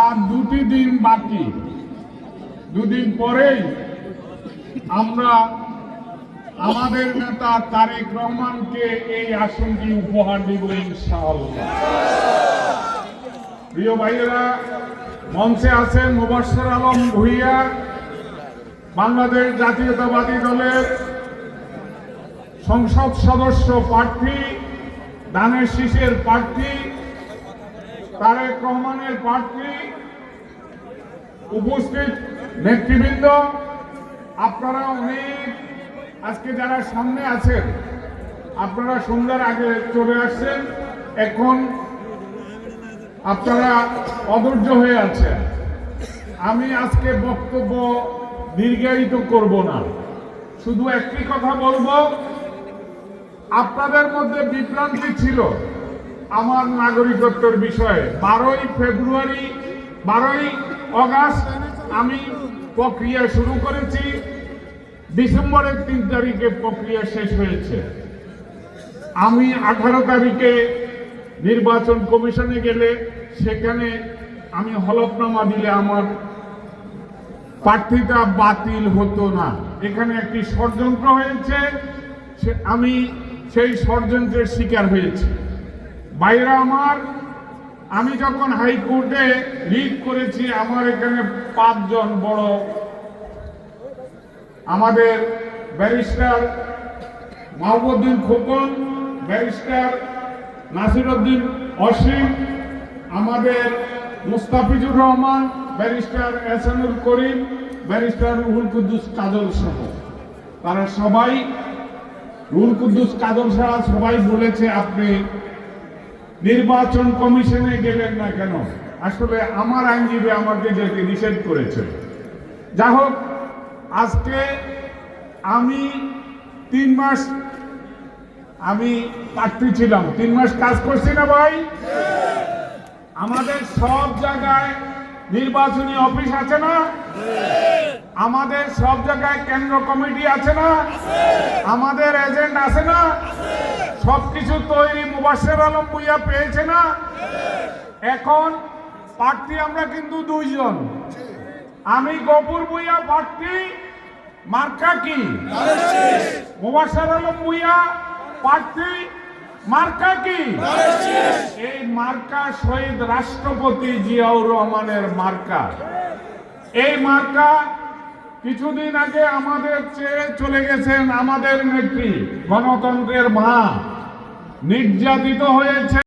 আর দুটি দিন বাকি। দুদিন পরেই আমরা আমাদের নেতা তারেক রহমানকে এই আসনটি উপহার দিব প্রিয় ভাইয়েরা, মঞ্চে আছেন মুবাসর আলম ভুইয়া, বাংলাদেশ জাতীয়তাবাদী দলের সংসদ সদস্য প্রার্থী, দানের শীষের প্রার্থী তারেক রহমানের প্রার্থী উপস্থিত নেতৃবৃন্দ, আপনারা অনেক আজকে যারা সামনে আছেন, আপনারা সন্ধ্যার আগে চলে আসছেন। এখন আপনারা অধৈর্য হয়ে আছেন। আমি আজকে বক্তব্য দীর্ঘায়িত করব না। শুধু একটি কথা বলব, আপনাদের মধ্যে বিভ্রান্তি ছিল। আমার নাগরিকত্বের বিষয়ে। বারোই ফেব্রুয়ারি, বারোই অগাস্ট আমি প্রক্রিয়া শুরু করেছি। ডিসেম্বরের তিন তারিখে প্রক্রিয়া শেষ হয়েছে। আমি আঠারো তারিখে নির্বাচন কমিশনে গেলে সেখানে আমি হলফনামা দিলে আমার প্রার্থীটা বাতিল হতো না। এখানে একটি ষড়যন্ত্র হয়েছে। আমি সেই ষড়যন্ত্রের শিকার হয়েছি। বাইরে আমার, আমি যখন হাইকোর্টে রিট করেছি, আমার এখানে পাঁচজন বড়, আমাদের ব্যারিস্টার মাহবুদ্দিন খোকন, ব্যারিস্টার নাসিরউদ্দিন অসীম, আমাদের মুস্তাফিজুর রহমান, ব্যারিস্টার এসানুল করিম, ব্যারিস্টার রুহুল কুদ্দুস কাজল সহ। তারা সবাই, রুহুল কুদ্দুস কাজল সাহা সবাই বলেছে আপনি নির্বাচন কমিশনে গেলেন না কেন? আসলে আমার আইনজীবী আমাকে যেতে নিষেধ করেছে। যা হোক, আজকে আমি তিন মাস আমি প্রার্থী ছিলাম। তিন মাস কাজ করছি না ভাই? আমাদের সব জায়গায় নির্বাচনী অফিস আছে না? আমাদের সব জায়গায় কেন্দ্র কমিটি আছে না? আমাদের এজেন্ট আছে না? সবকিছু তৈরি মুবাসের আলম বুইয়া পেয়েছে না? এখন প্রার্থী আমরা কিন্তু দুইজন। আমি গপুর বুইয়া প্রার্থী, মার্কা কি? মুবাসের আলম বুইয়া প্রার্থী, মার্কা কি? এই মার্কা শহীদ রাষ্ট্রপতি জিয়াউর রহমানের মার্কা। এই মার্কা কিছুদিন আগে আমাদের চেয়ে চলে গেছেন আমাদের নেত্রী, গণতন্ত্রের মা। নির্যাতিত হয়েছে।